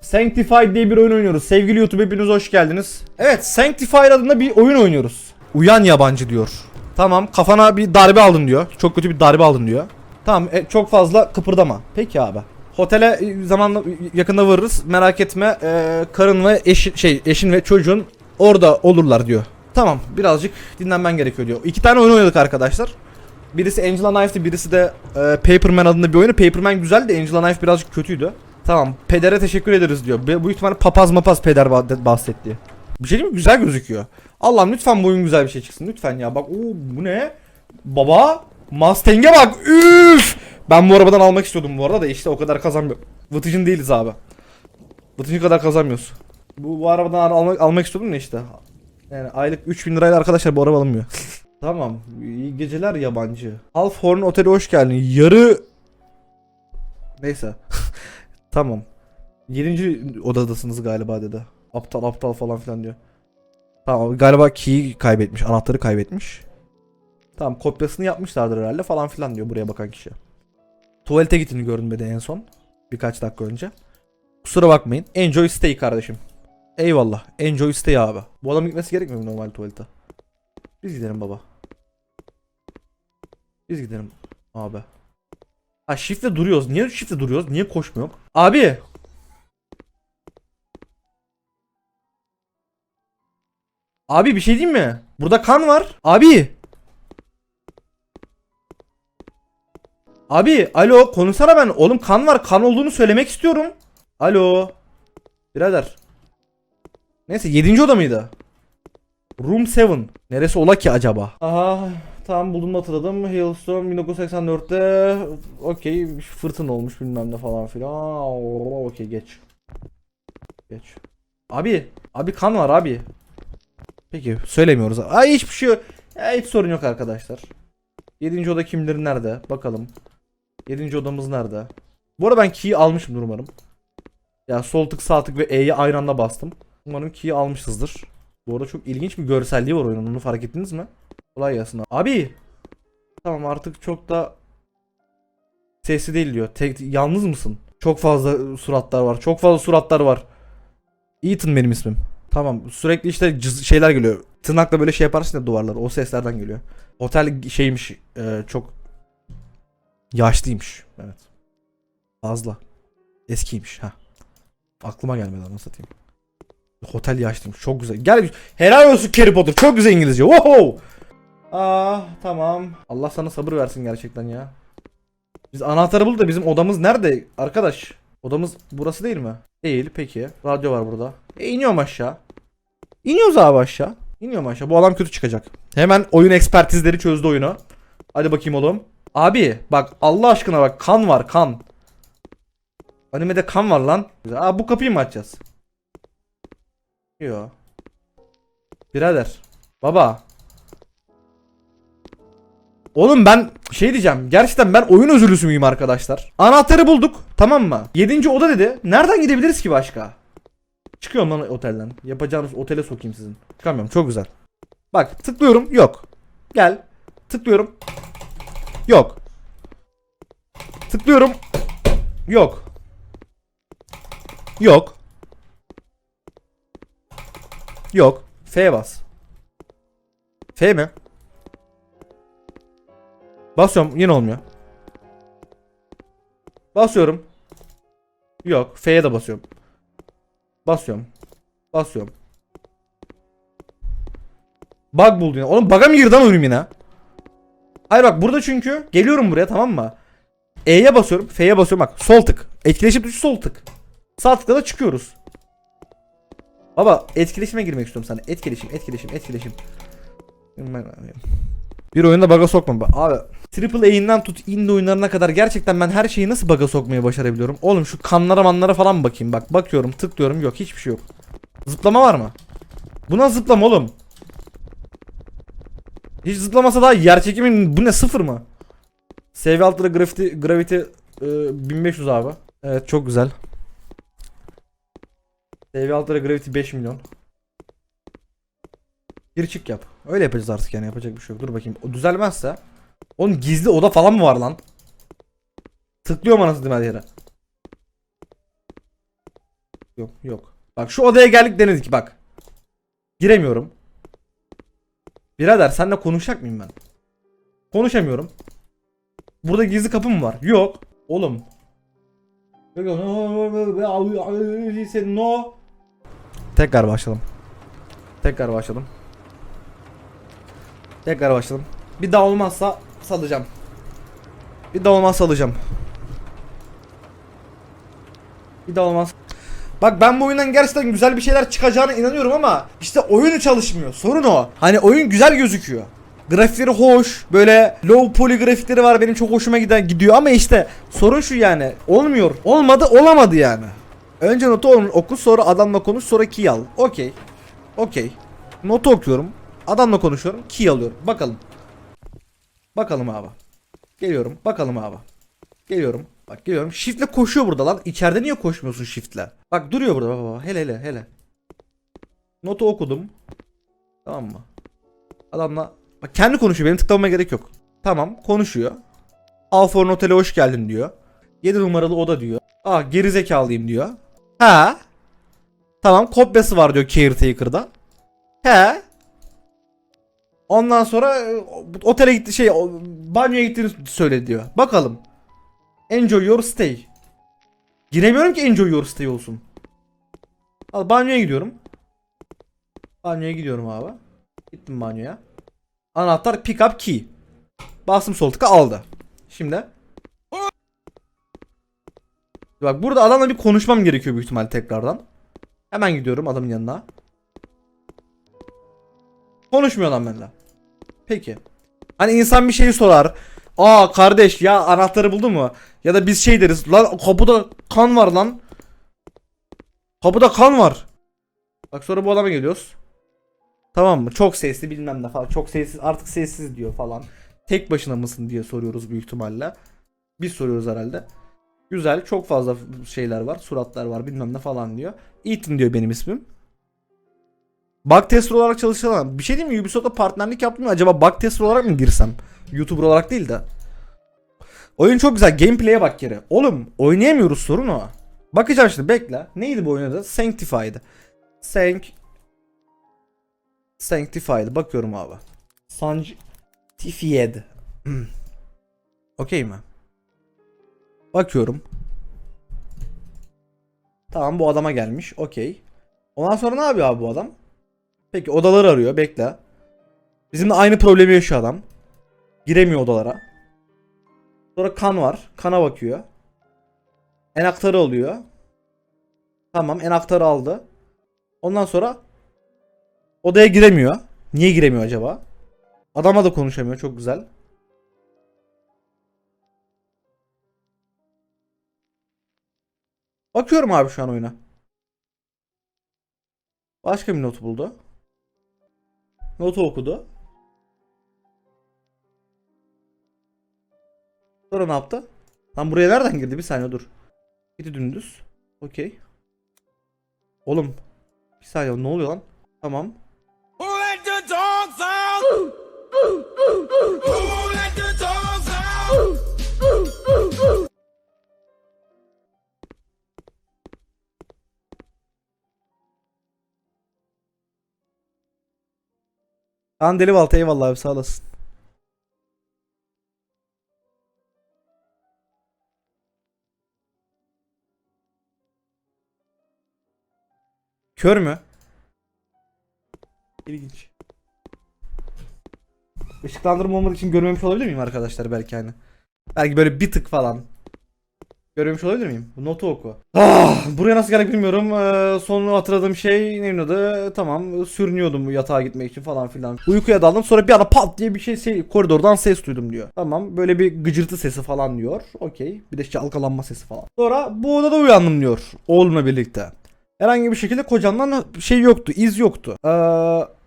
Sanctified diye bir oyun oynuyoruz. Sevgili YouTube hepiniz hoş geldiniz. Evet Sanctified adında bir oyun oynuyoruz. Uyan yabancı diyor. Tamam kafana bir darbe aldın diyor. Çok kötü bir darbe aldın diyor. Tamam e, çok fazla kıpırdama. Peki abi. Otele e, zamanla yakında varırız. Merak etme. E, karın ve eşin şey eşin ve çocuğun orada olurlar diyor. Tamam birazcık dinlenmen gerekiyor diyor. İki tane oyun oynadık arkadaşlar. Birisi Angela Knife'di birisi de e, Paperman adında bir oyunu. Paperman güzeldi Angela Knife birazcık kötüydü. Tamam pedere teşekkür ederiz diyor. Bu ihtimalle papaz mapaz peder bah- bahsetti. Bir şey mi? Güzel gözüküyor. Allah'ım lütfen bu oyun güzel bir şey çıksın. Lütfen ya bak oo, bu ne? Baba Mustang'e bak üf. Ben bu arabadan almak istiyordum bu arada da işte o kadar kazanmıyor. Vıtıcın değiliz abi. Vıtıcın kadar kazanmıyoruz. Bu, bu arabadan al- almak, almak istiyordum da işte. Yani aylık 3000 lirayla arkadaşlar bu araba alınmıyor. Tamam. İyi geceler yabancı. Alf Horn Oteli hoş geldin. Yarı... Neyse. tamam. 7. odadasınız galiba dedi. Aptal aptal falan filan diyor. Tamam galiba key'i kaybetmiş. Anahtarı kaybetmiş. Tamam kopyasını yapmışlardır herhalde falan filan diyor buraya bakan kişi. Tuvalete gittiğini gördüm bir de en son. Birkaç dakika önce. Kusura bakmayın. Enjoy stay kardeşim. Eyvallah. Enjoy stay abi. Bu adam gitmesi gerekmiyor mu normal tuvalete? Biz gidelim baba. Biz gidelim abi. Ha shift'le duruyoruz. Niye shift'le duruyoruz? Niye koşmuyor? Abi. Abi bir şey diyeyim mi? Burada kan var. Abi. Abi alo konuşsana ben. Oğlum kan var. Kan olduğunu söylemek istiyorum. Alo. Birader. Neyse 7. oda mıydı? Room 7. Neresi ola ki acaba? Aha tamam buldum hatırladım. Hailstorm 1984'te okey fırtına olmuş bilmem ne falan filan. Okey geç. Geç. Abi. Abi kan var abi. Peki söylemiyoruz. Ay hiçbir şey yok. Hiç sorun yok arkadaşlar. 7. oda kimdir nerede? Bakalım. 7. odamız nerede? Bu arada ben key'i almışım umarım. Ya sol tık sağ tık ve E'ye aynı anda bastım. Umarım key'i almışızdır. Bu arada çok ilginç bir görselliği var oyunun. Onu fark ettiniz mi? Kolay gelsin abi. Tamam artık çok da sesli değil diyor. Tek, yalnız mısın? Çok fazla suratlar var. Çok fazla suratlar var. Ethan benim ismim. Tamam sürekli işte cız- şeyler geliyor. Tırnakla böyle şey yaparsın ya duvarlara. O seslerden geliyor. Otel şeymiş e, çok yaşlıymış. Evet. Fazla. Eskiymiş ha. Aklıma gelmedi anasını satayım. Otel yaşlıymış. Çok güzel. Gel helal olsun Harry Potter. Çok güzel İngilizce. Wow. Ah tamam. Allah sana sabır versin gerçekten ya. Biz anahtarı bulduk da bizim odamız nerede arkadaş? Odamız burası değil mi? Değil peki. Radyo var burada. E iniyorum aşağı. İniyoruz abi aşağı. İniyorum aşağı. Bu adam kötü çıkacak. Hemen oyun ekspertizleri çözdü oyunu. Hadi bakayım oğlum. Abi bak Allah aşkına bak kan var kan. Animede kan var lan. Aa bu kapıyı mı açacağız? Yo. Birader. Baba. Oğlum ben şey diyeceğim. Gerçekten ben oyun özürlüsü müyüm arkadaşlar? Anahtarı bulduk. Tamam mı? Yedinci oda dedi. Nereden gidebiliriz ki başka? Çıkıyorum lan otelden. Yapacağınız otele sokayım sizin. Çıkamıyorum. Çok güzel. Bak tıklıyorum. Yok. Gel. Tıklıyorum. Yok. Tıklıyorum. Yok. Yok. Yok. F bas. F mi? Basıyorum yine olmuyor. Basıyorum. Yok. F'ye de basıyorum. Basıyorum. Basıyorum. Bug buldu yine. Oğlum bug'a mı girdi lan oyunum yine? Hayır bak burada çünkü geliyorum buraya tamam mı? E'ye basıyorum. F'ye basıyorum bak. Sol tık. Etkileşim tuşu sol tık. Sağ tıkla da çıkıyoruz. Baba etkileşime girmek istiyorum sana. Etkileşim, etkileşim, etkileşim. Bir oyunda bug'a sokma. Abi Triple A'yinden tut indie oyunlarına kadar gerçekten ben her şeyi nasıl bug'a sokmayı başarabiliyorum? Oğlum şu kanlara manlara falan bakayım? Bak bakıyorum tıklıyorum yok hiçbir şey yok. Zıplama var mı? Bu nasıl zıplama oğlum? Hiç zıplamasa daha yer çekimin bu ne sıfır mı? Seviye altları gravity, gravity e, 1500 abi. Evet çok güzel. Seviye altları gravity 5 milyon. Gir çık yap. Öyle yapacağız artık yani yapacak bir şey yok. Dur bakayım. O düzelmezse. Oğlum gizli oda falan mı var lan? Tıklıyorum anasını her yere. Yok yok. Bak şu odaya geldik denedik bak. Giremiyorum. Birader senle konuşacak mıyım ben? Konuşamıyorum. Burada gizli kapı mı var? Yok. Oğlum. No. Tekrar başlayalım. Tekrar başladım. Tekrar başladım. Bir daha olmazsa salacağım. Bir olmazsa salacağım. Bir daha olmaz. Bak ben bu oyundan gerçekten güzel bir şeyler çıkacağına inanıyorum ama işte oyunu çalışmıyor. Sorun o. Hani oyun güzel gözüküyor. Grafikleri hoş. Böyle low poly grafikleri var benim çok hoşuma giden gidiyor ama işte sorun şu yani. Olmuyor. Olmadı olamadı yani. Önce notu oku sonra adamla konuş sonra key al. Okey. Okey. Notu okuyorum. Adamla konuşuyorum. Key alıyorum. Bakalım. Bakalım abi. Geliyorum. Bakalım abi. Geliyorum. Bak geliyorum. Shift'le koşuyor burada lan. İçeride niye koşmuyorsun shift'le? Bak duruyor burada baba. Hele hele hele. Notu okudum. Tamam mı? Adamla bak kendi konuşuyor. Benim tıklamama gerek yok. Tamam konuşuyor. Alforn Otel'e hoş geldin diyor. 7 numaralı oda diyor. Aa geri zekalıyım diyor. Ha. Tamam kopyası var diyor Caretaker'da. He. Ondan sonra e, otele gitti şey banyoya gittiğini söyledi diyor. Bakalım. Enjoy your stay. Giremiyorum ki enjoy your stay olsun. Al banyoya gidiyorum. Banyoya gidiyorum abi. Gittim banyoya. Anahtar pick up key. Bastım sol tıka aldı. Şimdi. Bak burada adamla bir konuşmam gerekiyor büyük ihtimal tekrardan. Hemen gidiyorum adamın yanına. Konuşmuyor lan benimle. Peki. Hani insan bir şeyi sorar. Aa kardeş ya anahtarı buldun mu? Ya da biz şey deriz. Lan kapıda kan var lan. Kapıda kan var. Bak sonra bu adama geliyoruz. Tamam mı? Çok sesli bilmem ne falan. Çok sessiz artık sessiz diyor falan. Tek başına mısın diye soruyoruz büyük ihtimalle. Biz soruyoruz herhalde. Güzel çok fazla şeyler var. Suratlar var bilmem ne falan diyor. Ethan diyor benim ismim. Bug tester olarak çalışan bir şey değil mi? Ubisoft'la partnerlik yaptım mı? Acaba bug tester olarak mı girsem? YouTuber olarak değil de. Oyun çok güzel. Gameplay'e bak geri. Oğlum oynayamıyoruz sorun o. Bakacağım şimdi bekle. Neydi bu oyun adı? Sanctified. Sank Sanctified. Bakıyorum abi. Sanctified. Hmm. Okey mi? Bakıyorum. Tamam bu adama gelmiş. Okey. Ondan sonra ne yapıyor abi bu adam? Peki odaları arıyor. Bekle. Bizimle aynı problemi yaşıyor adam. Giremiyor odalara. Sonra kan var. Kana bakıyor. Enaktarı oluyor. Tamam enaktarı aldı. Ondan sonra odaya giremiyor. Niye giremiyor acaba? Adamla da konuşamıyor. Çok güzel. Bakıyorum abi şu an oyuna. Başka bir not buldu. Notu okudu. Sonra ne yaptı? Lan buraya nereden girdi? Bir saniye dur. Gitti dümdüz. Okey. Oğlum. Bir saniye ne oluyor lan? Tamam. Lan deli balta eyvallah abi sağ olasın. Kör mü? İlginç. Işıklandırma olmadığı için görmemiş olabilir miyim arkadaşlar belki hani? Belki böyle bir tık falan. Görmemiş olabilir miyim? Notu oku. Ah, buraya nasıl geldik bilmiyorum. Ee, son hatırladığım şey neydi adı? Tamam sürünüyordum yatağa gitmek için falan filan. Uykuya daldım sonra bir anda pat diye bir şey, şey koridordan ses duydum diyor. Tamam böyle bir gıcırtı sesi falan diyor. Okey. Bir de çalkalanma sesi falan. Sonra bu odada uyandım diyor. Oğlumla birlikte. Herhangi bir şekilde kocamdan şey yoktu, iz yoktu. Ee,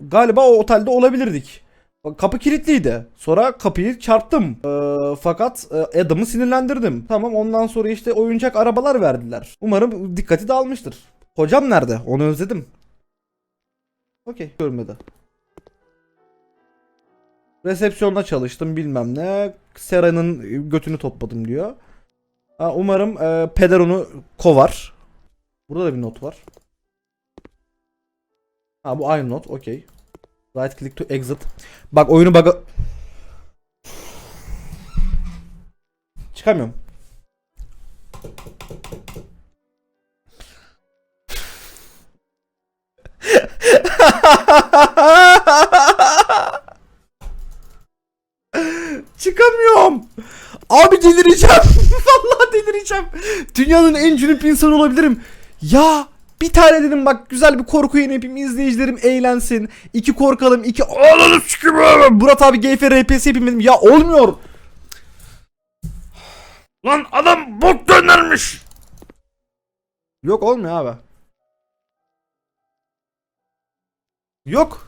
galiba o otelde olabilirdik. Kapı kilitliydi. Sonra kapıyı çarptım. Ee, fakat e, Adam'ı sinirlendirdim. Tamam ondan sonra işte oyuncak arabalar verdiler. Umarım dikkati dağılmıştır. Kocam nerede? Onu özledim. Okey görmedi. Resepsiyonda çalıştım bilmem ne. Sera'nın götünü topladım diyor. Ha, umarım e, peder onu kovar. Burada da bir not var. Ha bu aynı not. Okey. Right click to exit. Bak oyunu baga... Çıkamıyorum. Çıkamıyorum. Abi delireceğim. Vallahi delireceğim. Dünyanın en cünüp insanı olabilirim. Ya bir tane dedim bak güzel bir korku yayını yapayım izleyicilerim eğlensin. İki korkalım iki Ananı sikeyim. Murat abi GF RPS yapayım dedim. Ya olmuyor. Lan adam bok göndermiş. Yok olmuyor abi. Yok.